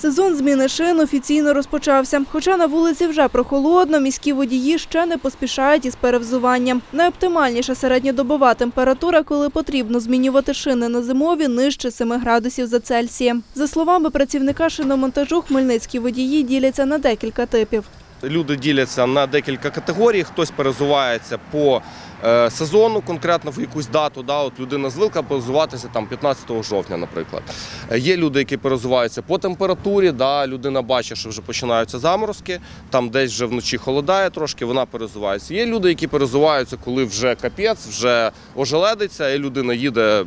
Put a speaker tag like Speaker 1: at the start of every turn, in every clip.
Speaker 1: Сезон зміни шин офіційно розпочався. Хоча на вулиці вже прохолодно, міські водії ще не поспішають із перевзуванням. Найоптимальніша середньодобова температура, коли потрібно змінювати шини на зимові, нижче 7 градусів за Цельсієм. За словами працівника шиномонтажу, хмельницькі водії діляться на декілька типів.
Speaker 2: Люди діляться на декілька категорій. Хтось перезувається по е, сезону, конкретно в якусь дату. Да, от людина звикла перезуватися там 15 жовтня, наприклад. Е, Є люди, які перезуваються по температурі. Да, людина бачить, що вже починаються заморозки, там десь вже вночі холодає трошки, вона перезувається. Є люди, які перезуваються, коли вже капець, вже ожеледиться, і людина їде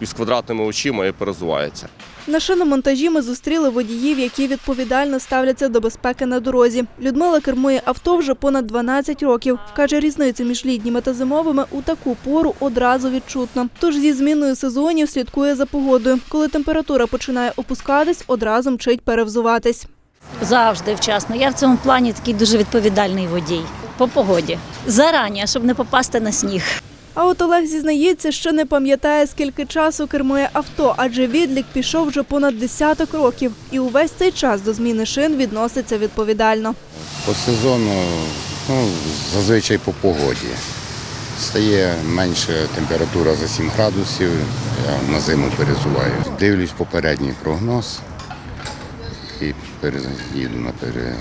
Speaker 2: із квадратними очима і перезувається.
Speaker 1: На шиномонтажі ми зустріли водіїв, які відповідально ставляться до безпеки на дорозі. Людмила кермує авто вже понад 12 років. Каже, різницю між літніми та зимовими у таку пору одразу відчутно. Тож зі зміною сезонів слідкує за погодою. Коли температура починає опускатись, одразу мчить перевзуватись.
Speaker 3: Завжди вчасно. Я в цьому плані такий дуже відповідальний водій по погоді. Зарані, щоб не попасти на сніг.
Speaker 1: А от Олег зізнається, що не пам'ятає, скільки часу кермує авто, адже відлік пішов вже понад десяток років. І увесь цей час до зміни шин відноситься відповідально.
Speaker 4: По сезону, ну, зазвичай по погоді. Стає менше температура за 7 градусів, я на зиму перезуваю. Дивлюсь попередній прогноз і переїду на, пере...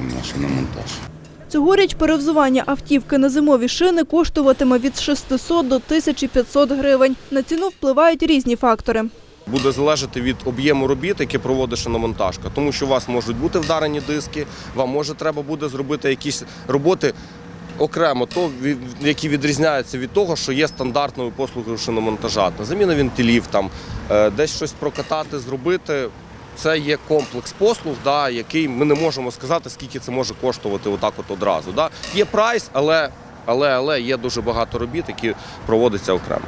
Speaker 4: на шиномонтаж.
Speaker 1: Цьогоріч перевзування автівки на зимові шини коштуватиме від 600 до 1500 гривень. На ціну впливають різні фактори.
Speaker 2: буде залежати від об'єму робіт, які проводить шиномонтажка. Тому що у вас можуть бути вдарені диски, вам може треба буде зробити якісь роботи окремо, то які відрізняються від того, що є стандартною послугою шиномонтажа. Заміна вентилів, там е, десь щось прокатати, зробити. Це є комплекс послуг, да, який ми не можемо сказати, скільки це може коштувати отак от одразу. Да. Є прайс, але, але, але є дуже багато робіт, які проводяться окремо.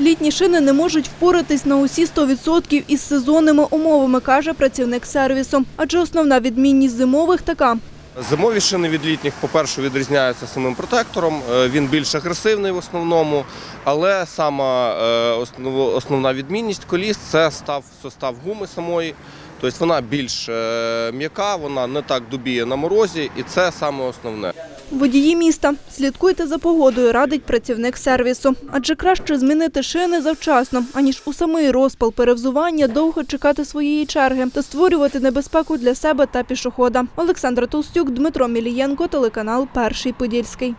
Speaker 1: Літні шини не можуть впоратись на усі 100% із сезонними умовами, каже працівник сервісу. Адже основна відмінність зимових така.
Speaker 2: Зимові шини від літніх, по-перше, відрізняються самим протектором. Е, Він більш агресивний в основному, але сама е, основна відмінність коліс це став состав гуми самої. Тобто вона більш е, м'яка, вона не так дубіє на морозі, і це саме основне.
Speaker 1: Водії міста, слідкуйте за погодою, радить працівник сервісу. Адже краще змінити шини завчасно, аніж у самий розпал перевзування довго чекати своєї черги та створювати небезпеку для себе та пішохода. Олександра Толстюк, Дмитро Мілієнко, телеканал Перший Подільський.